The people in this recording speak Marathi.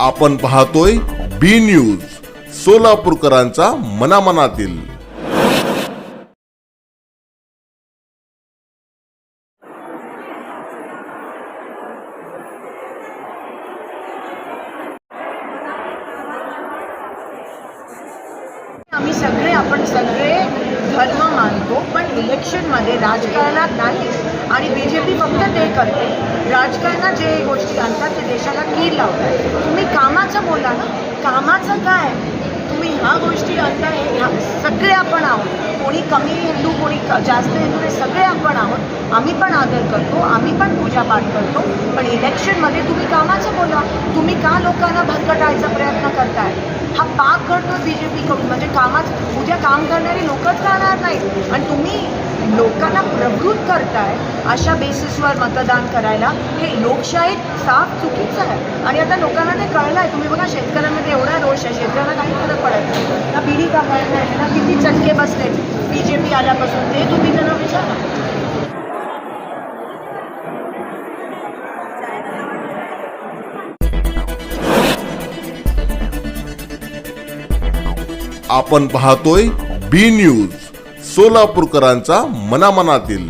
आपण पाहतोय बी न्यूज सोलापूरकरांचा मनामनातील. आम्ही सगळे आपण सगळे धर्म मानतो पण इलेक्शनमध्ये राजकारणात नाही आणि बी जे पी फक्त ते करते. राजकारणात जे गोष्टी आणतात ते देशाला कीड लावतात. कामाचं बोला ना. कामाचं काय? तुम्ही ह्या गोष्टी आणताय ह्या सगळे आपण आहोत. कोणी कमी हिंदू कोणी जास्त हिंदू हे सगळे आपण आहोत. आम्ही पण आदर करतो आम्ही पण पूजापाठ करतो पण इलेक्शनमध्ये तुम्ही कामाचं बोला. तुम्ही का लोकांना भरकटायचा प्रयत्न करताय? हा पाक करतो बी जे पीकडून म्हणजे कामात उद्या काम करणारी लोकच राहणार नाहीत. आणि तुम्ही लोकांना प्रवृत्त करताय अशा बेसिसवर मतदान करायला. हे लोकशाहीत साफ चुकीचं आहे. आणि आता लोकांना ते कळलं आहे तुम्ही बघा शेतकऱ्यांमध्ये एवढा रोष आहे. शेतकऱ्यांना काही फरक पडत नाही. ना पिढी का नाही ना किती चटके बसले बी जे पी आल्यापासून. ते तुम्ही त्यांना विचारा. आपण पाहतोय बी न्यूज सोलापूरकरांचा मनामनातील